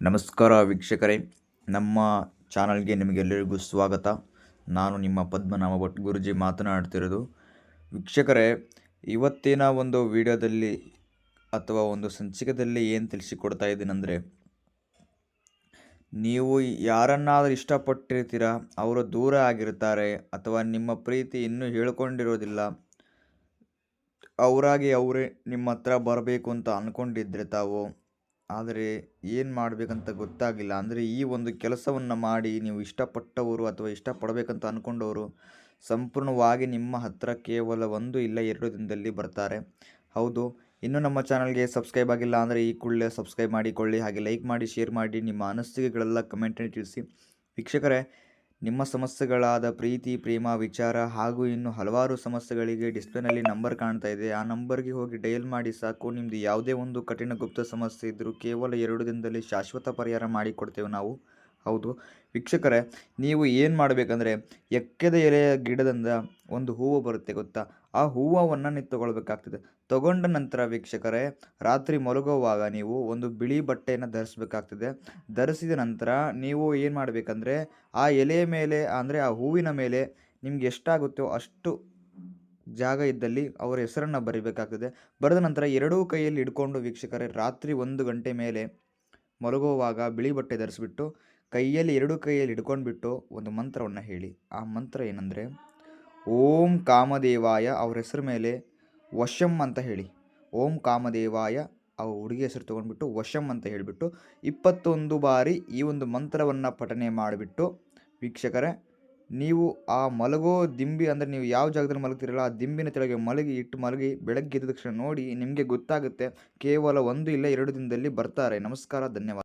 ನಮಸ್ಕಾರ ವೀಕ್ಷಕರೇ. ನಮ್ಮ ಚಾನಲ್ಗೆ ನಿಮಗೆಲ್ಲರಿಗೂ ಸ್ವಾಗತ. ನಾನು ನಿಮ್ಮ ಪದ್ಮನಾಭ ಭಟ್ ಗುರುಜಿ ಮಾತನಾಡ್ತಿರೋದು. ವೀಕ್ಷಕರೇ, ಇವತ್ತಿನ ಒಂದು ವಿಡಿಯೋದಲ್ಲಿ ಅಥವಾ ಒಂದು ಸಂಚಿಕೆಯಲ್ಲಿ ಏನು ತಿಳಿಸಿಕೊಡ್ತಾ ಇದ್ದೀನಂದರೆ, ನೀವು ಯಾರನ್ನಾದರೂ ಇಷ್ಟಪಟ್ಟಿರ್ತೀರ, ಅವರು ದೂರ ಆಗಿರ್ತಾರೆ, ಅಥವಾ ನಿಮ್ಮ ಪ್ರೀತಿ ಇನ್ನೂ ಹೇಳ್ಕೊಂಡಿರೋದಿಲ್ಲ, ಅವರಾಗಿ ಅವರೇ ನಿಮ್ಮ ಹತ್ರ ಬರಬೇಕು ಅಂತ ಅಂದ್ಕೊಂಡಿದ್ರೆ ತಾವು ಆದರೆ ಏನು ಮಾಡಬೇಕಂತ ಗೊತ್ತಾಗಿಲ್ಲ. ಅಂದರೆ ಈ ಒಂದು ಕೆಲಸವನ್ನು ಮಾಡಿ ನೀವು ಇಷ್ಟಪಟ್ಟವರು ಅಥವಾ ಇಷ್ಟಪಡಬೇಕಂತ ಅಂದ್ಕೊಂಡವರು ಸಂಪೂರ್ಣವಾಗಿ ನಿಮ್ಮ ಹತ್ರ ಕೇವಲ ಒಂದು ಇಲ್ಲ ಎರಡು ದಿನದಲ್ಲಿ ಬರ್ತಾರೆ. ಹೌದು, ಇನ್ನೂ ನಮ್ಮ ಚಾನಲ್ಗೆ ಸಬ್ಸ್ಕ್ರೈಬ್ ಆಗಿಲ್ಲ ಅಂದರೆ ಈ ಕೂಡಲೇ ಸಬ್ಸ್ಕ್ರೈಬ್ ಮಾಡಿಕೊಳ್ಳಿ. ಹಾಗೆ ಲೈಕ್ ಮಾಡಿ, ಶೇರ್ ಮಾಡಿ, ನಿಮ್ಮ ಅನಿಸಿಕೆಗಳೆಲ್ಲ ಕಮೆಂಟಲ್ಲಿ ತಿಳಿಸಿ. ವೀಕ್ಷಕರೇ ನಿಮ್ಮ ಸಮಸ್ಯೆಗಳಾದ ಪ್ರೀತಿ, ಪ್ರೇಮ, ವಿಚಾರ ಹಾಗೂ ಇನ್ನು ಹಲವಾರು ಸಮಸ್ಯೆಗಳಿಗೆ ಡಿಸ್ಪ್ಲೇನಲ್ಲಿ ನಂಬರ್ ಕಾಣ್ತಾ ಇದೆ. ಆ ನಂಬರ್ಗೆ ಹೋಗಿ ಡಯಲ್ ಮಾಡಿ ಸಾಕು. ನಿಮ್ಮದು ಯಾವುದೇ ಒಂದು ಕಠಿಣ ಗುಪ್ತ ಸಮಸ್ಯೆ ಇದ್ದರೂ ಕೇವಲ ಎರಡು ದಿನದಲ್ಲಿ ಶಾಶ್ವತ ಪರಿಹಾರ ಮಾಡಿಕೊಡ್ತೇವೆ ನಾವು. ಹೌದು. ವೀಕ್ಷಕರೇ, ನೀವು ಏನು ಮಾಡಬೇಕಂದ್ರೆ, ಎಕ್ಕದ ಎಲೆಯ ಗಿಡದಿಂದ ಒಂದು ಹೂವು ಬರುತ್ತೆ ಗೊತ್ತಾ? ಆ ಹೂವನ್ನು ನೀವು ತಗೊಳ್ಬೇಕಾಗ್ತದೆ ತಗೊಂಡ ನಂತರ ವೀಕ್ಷಕರೇ, ರಾತ್ರಿ ಮಲಗುವಾಗ ನೀವು ಒಂದು ಬಿಳಿ ಬಟ್ಟೆಯನ್ನು ಧರಿಸಬೇಕಾಗ್ತದೆ. ಧರಿಸಿದ ನಂತರ ನೀವು ಏನು ಮಾಡಬೇಕಂದ್ರೆ, ಆ ಎಲೆಯ ಮೇಲೆ, ಅಂದರೆ ಆ ಹೂವಿನ ಮೇಲೆ ನಿಮ್ಗೆ ಎಷ್ಟಾಗುತ್ತೋ ಅಷ್ಟು ಜಾಗ ಇದ್ದಲ್ಲಿ ಅವರ ಹೆಸರನ್ನು ಬರಿಬೇಕಾಗ್ತದೆ. ಬರೆದ ನಂತರ ಎರಡೂ ಕೈಯಲ್ಲಿ ಹಿಡ್ಕೊಂಡು ವೀಕ್ಷಕರೇ, ರಾತ್ರಿ ಒಂದು ಗಂಟೆ ಮೇಲೆ ಮಲಗುವಾಗ ಬಿಳಿ ಬಟ್ಟೆ ಧರಿಸ್ಬಿಟ್ಟು ಕೈಯಲ್ಲಿ ಎರಡು ಕೈಯಲ್ಲಿ ಹಿಡ್ಕೊಂಡ್ಬಿಟ್ಟು ಒಂದು ಮಂತ್ರವನ್ನು ಹೇಳಿ. ಆ ಮಂತ್ರ ಏನಂದರೆ, ಓಂ ಕಾಮದೇವಾಯ ಅವ್ರ ಹೆಸರು ಮೇಲೆ ವಶಂ ಅಂತ ಹೇಳಿ. ಓಂ ಕಾಮದೇವಾಯ ಆ ಹುಡುಗಿ ಹೆಸರು ತೊಗೊಂಡ್ಬಿಟ್ಟು ವಶಂ ಅಂತ ಹೇಳಿಬಿಟ್ಟು ಇಪ್ಪತ್ತೊಂದು ಬಾರಿ ಈ ಒಂದು ಮಂತ್ರವನ್ನು ಪಠನೆ ಮಾಡಿಬಿಟ್ಟು, ವೀಕ್ಷಕರೇ, ನೀವು ಆ ಮಲಗೋ ದಿಂಬಿ ಅಂದರೆ ನೀವು ಯಾವ ಜಾಗದಲ್ಲಿ ಮಲಗ್ತಿರಲ್ಲ, ಆ ದಿಂಬಿನ ತೆಳಗೆ ಮಲಗಿ ಇಟ್ಟು ಮಲಗಿ ಬೆಳಗ್ಗೆ ಎದ್ದ ತಕ್ಷಣ ನೋಡಿ ನಿಮಗೆ ಗೊತ್ತಾಗುತ್ತೆ, ಕೇವಲ ಒಂದು ಇಲ್ಲ ಎರಡು ದಿನದಲ್ಲಿ ಬರ್ತಾರೆ. ನಮಸ್ಕಾರ, ಧನ್ಯವಾದ.